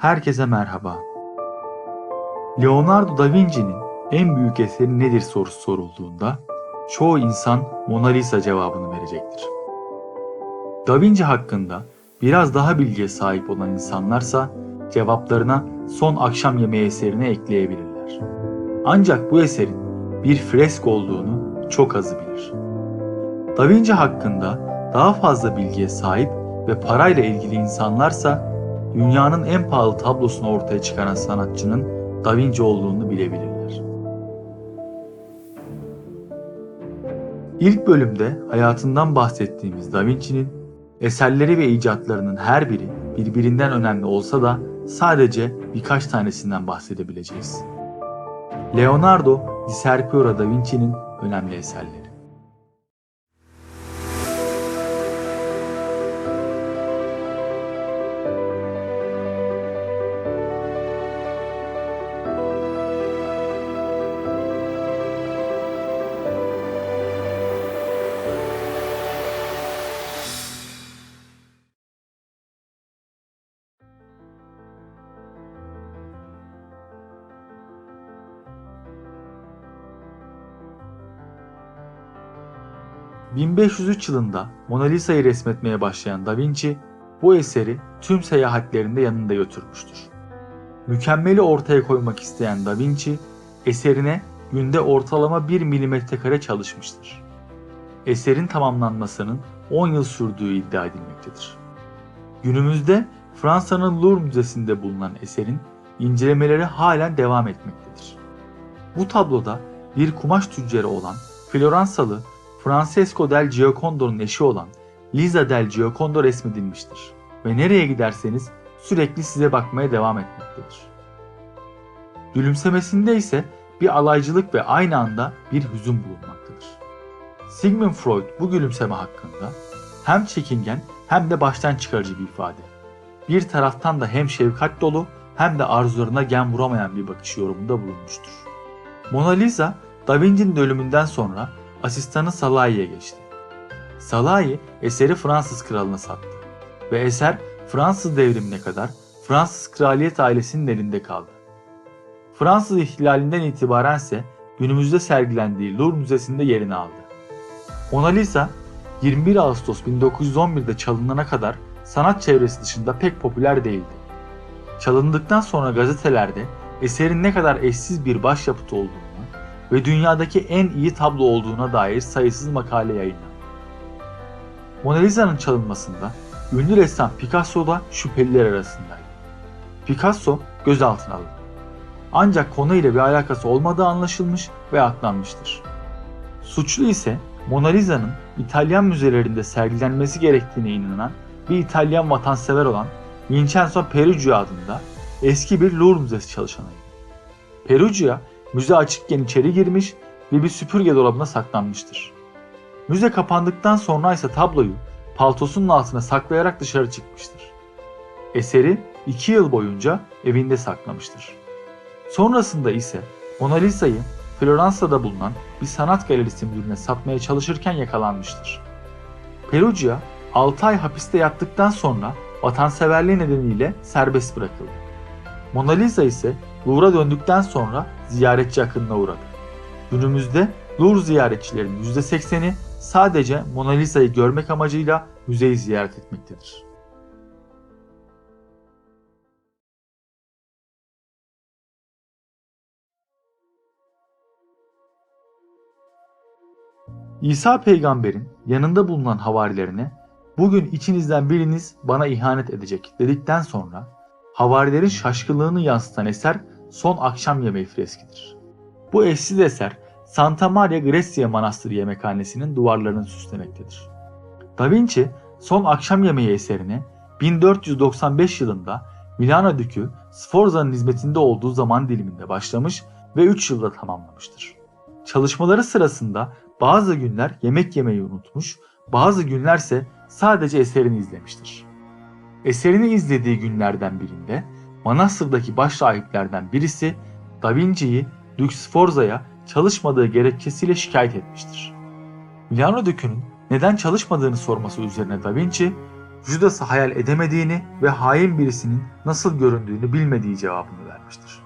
Herkese merhaba. Leonardo da Vinci'nin en büyük eseri nedir sorusu sorulduğunda çoğu insan Mona Lisa cevabını verecektir. Da Vinci hakkında biraz daha bilgiye sahip olan insanlarsa cevaplarına son akşam yemeği eserini ekleyebilirler. Ancak bu eserin bir fresk olduğunu çok azı bilir. Da Vinci hakkında daha fazla bilgiye sahip ve parayla ilgili insanlarsa dünyanın en pahalı tablosunu ortaya çıkaran sanatçının Da Vinci olduğunu bilebilirler. İlk bölümde hayatından bahsettiğimiz Da Vinci'nin eserleri ve icatlarının her biri birbirinden önemli olsa da sadece birkaç tanesinden bahsedebileceğiz. Leonardo di Serpio da Vinci'nin önemli eserleri. ...1503 yılında Mona Lisa'yı resmetmeye başlayan Da Vinci, bu eseri tüm seyahatlerinde yanında götürmüştür. Mükemmeli ortaya koymak isteyen Da Vinci, eserine günde ortalama 1 milimetre kare çalışmıştır. Eserin tamamlanmasının 10 yıl sürdüğü iddia edilmektedir. Günümüzde Fransa'nın Louvre Müzesi'nde bulunan eserin incelemeleri halen devam etmektedir. Bu tabloda bir kumaş tüccarı olan Floransalı Francesco del Giocondo'nun eşi olan Lisa del Giocondo resmedilmiştir ve nereye giderseniz sürekli size bakmaya devam etmektedir. Gülümsemesinde ise bir alaycılık ve aynı anda bir hüzün bulunmaktadır. Sigmund Freud bu gülümseme hakkında hem çekingen hem de baştan çıkarıcı bir ifade. Bir taraftan da hem şefkat dolu hem de arzularına gen vuramayan bir bakış yorumunda bulunmuştur. Mona Lisa, Da Vinci'nin ölümünden sonra asistanı Salahi'ye geçti. Salahi eseri Fransız kralına sattı ve eser Fransız devrimine kadar Fransız kraliyet ailesinin elinde kaldı. Fransız ihtilalinden itibaren ise günümüzde sergilendiği Louvre Müzesi'nde yerini aldı. Mona Lisa 21 Ağustos 1911'de çalınana kadar sanat çevresi dışında pek popüler değildi. Çalındıktan sonra gazetelerde eserin ne kadar eşsiz bir başyapıt olduğunu ve dünyadaki en iyi tablo olduğuna dair sayısız makale yayınlandı. Mona Lisa'nın çalınmasında ünlü ressam Picasso da şüpheliler arasındaydı. Picasso gözaltına alındı. Ancak konuyla bir alakası olmadığı anlaşılmış ve aklanmıştır. Suçlu ise Mona Lisa'nın İtalyan müzelerinde sergilenmesi gerektiğine inanan bir İtalyan vatansever olan Vincenzo Peruggia adında eski bir Louvre Müzesi çalışanıydı. Peruggia müze açıkken içeri girmiş ve bir süpürge dolabına saklanmıştır. Müze kapandıktan sonra ise tabloyu paltosunun altına saklayarak dışarı çıkmıştır. Eseri iki yıl boyunca evinde saklamıştır. Sonrasında ise Mona Lisa'yı Floransa'da bulunan bir sanat galerisi müdürüne satmaya çalışırken yakalanmıştır. Perugia 6 ay hapiste yattıktan sonra vatanseverliği nedeniyle serbest bırakıldı. Mona Lisa ise Louvre'a döndükten sonra ziyaretçi akınına uğradı. Günümüzde Louvre ziyaretçilerinin %80'i sadece Mona Lisa'yı görmek amacıyla müzeyi ziyaret etmektedir. İsa peygamberin yanında bulunan havarilerine bugün içinizden biriniz bana ihanet edecek dedikten sonra havarilerin şaşkınlığını yansıtan eser Son Akşam Yemeği freskidir. Bu eşsiz eser Santa Maria Grecia Manastırı yemekhanesinin duvarlarını süslemektedir. Da Vinci Son Akşam Yemeği eserine 1495 yılında Milano Dükü Sforza'nın hizmetinde olduğu zaman diliminde başlamış ve 3 yılda tamamlamıştır. Çalışmaları sırasında bazı günler yemek yemeyi unutmuş, bazı günlerse sadece eserini izlemiştir. Eserini izlediği günlerden birinde manastırdaki baş rahiplerden birisi Da Vinci'yi Dük Sforza'ya çalışmadığı gerekçesiyle şikayet etmiştir. Milano Dükü'nün neden çalışmadığını sorması üzerine Da Vinci, Judas'ı hayal edemediğini ve hain birisinin nasıl göründüğünü bilmediği cevabını vermiştir.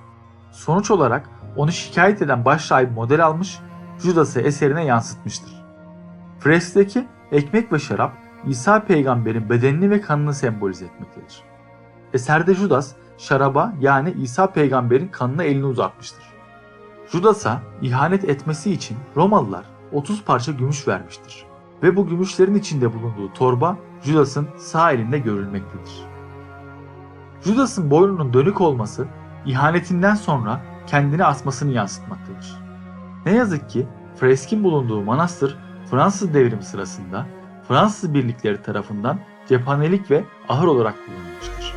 Sonuç olarak onu şikayet eden başrahip model almış, Judas'ı eserine yansıtmıştır. Fresk'teki ekmek ve şarap İsa peygamberin bedenini ve kanını sembolize etmektedir. Eserde Judas şaraba yani İsa peygamberin kanına elini uzatmıştır. Judas'a ihanet etmesi için Romalılar 30 parça gümüş vermiştir ve bu gümüşlerin içinde bulunduğu torba Judas'ın sağ elinde görülmektedir. Judas'ın boynunun dönük olması ihanetinden sonra kendini asmasını yansıtmaktadır. Ne yazık ki freskin bulunduğu manastır Fransız devrimi sırasında Fransız birlikleri tarafından cephanelik ve ahır olarak kullanılmıştır.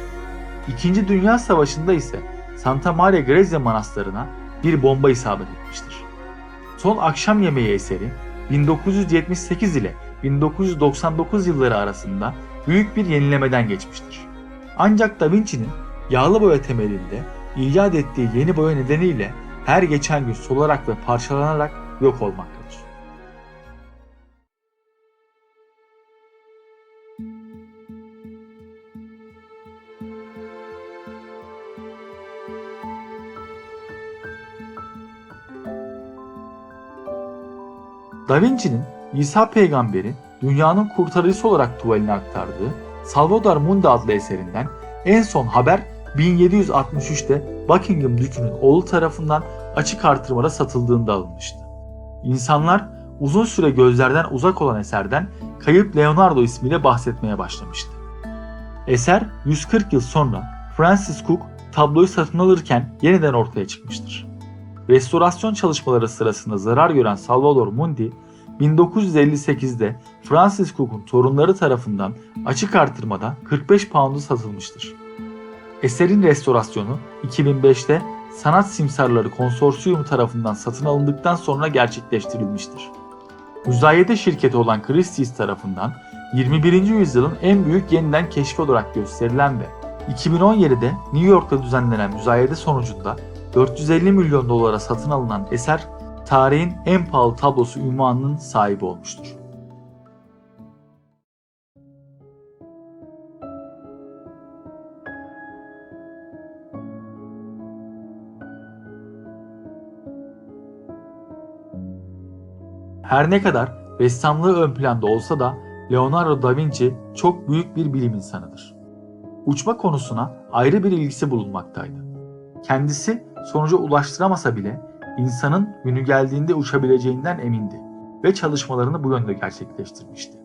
İkinci Dünya Savaşı'nda ise Santa Maria Grezia Manastırı'na bir bomba isabet etmiştir. Son akşam yemeği eseri 1978 ile 1999 yılları arasında büyük bir yenilemeden geçmiştir. Ancak Da Vinci'nin yağlı boya temelinde icat ettiği yeni boya nedeniyle her geçen gün solarak ve parçalanarak yok olmaktadır. Da Vinci'nin İsa peygamberi dünyanın kurtarıcısı olarak tuvaline aktardığı Salvador Mundi adlı eserinden en son haber 1763'te Buckingham Dükü'nün oğlu tarafından açık artırmada satıldığında alınmıştı. İnsanlar uzun süre gözlerden uzak olan eserden kayıp Leonardo ismiyle bahsetmeye başlamıştı. Eser 140 yıl sonra Francis Cook tabloyu satın alırken yeniden ortaya çıkmıştır. Restorasyon çalışmaları sırasında zarar gören Salvador Mundi 1958'de Francis Cook'un torunları tarafından açık artırmada 45 pound'a satılmıştır. Eserin restorasyonu 2005'te Sanat Simsarları Konsorsiyumu tarafından satın alındıktan sonra gerçekleştirilmiştir. Müzayede şirketi olan Christie's tarafından 21. yüzyılın en büyük yeniden keşfi olarak gösterilen ve 2017'de New York'ta düzenlenen müzayede sonucunda 450 milyon dolara satın alınan eser tarihin en pahalı tablosu ünvanının sahibi olmuştur. Her ne kadar ressamlığı ön planda olsa da Leonardo da Vinci çok büyük bir bilim insanıdır. Uçma konusuna ayrı bir ilgisi bulunmaktaydı. Kendisi sonuca ulaştıramasa bile insanın günü geldiğinde uçabileceğinden emindi ve çalışmalarını bu yönde gerçekleştirmişti.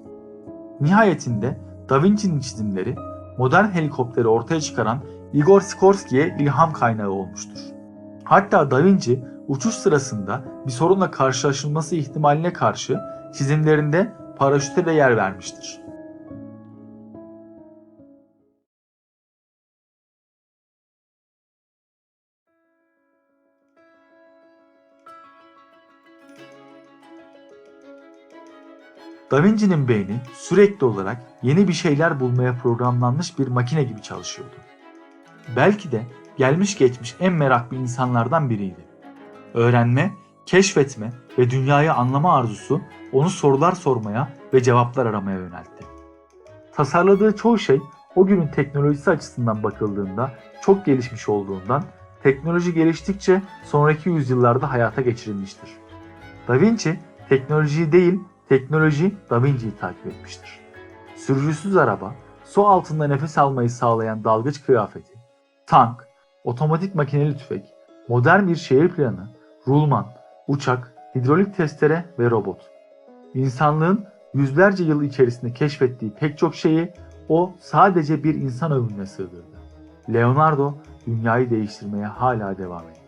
Nihayetinde Da Vinci'nin çizimleri modern helikopteri ortaya çıkaran Igor Sikorsky'ye ilham kaynağı olmuştur. Hatta Da Vinci uçuş sırasında bir sorunla karşılaşılması ihtimaline karşı çizimlerinde paraşüte de yer vermiştir. Da Vinci'nin beyni sürekli olarak yeni bir şeyler bulmaya programlanmış bir makine gibi çalışıyordu. Belki de gelmiş geçmiş en meraklı insanlardan biriydi. Öğrenme, keşfetme ve dünyayı anlama arzusu onu sorular sormaya ve cevaplar aramaya yöneltti. Tasarladığı çoğu şey o günün teknolojisi açısından bakıldığında çok gelişmiş olduğundan teknoloji geliştikçe sonraki yüzyıllarda hayata geçirilmiştir. Da Vinci teknolojiyi değil teknoloji Da Vinci'yi takip etmiştir. Sürücüsüz araba, su altında nefes almayı sağlayan dalgıç kıyafeti, tank, otomatik makineli tüfek, modern bir şehir planı, rulman, uçak, hidrolik testere ve robot. İnsanlığın yüzlerce yıl içerisinde keşfettiği pek çok şeyi o sadece bir insan ömrüne sığdırdı. Leonardo dünyayı değiştirmeye hala devam ediyor.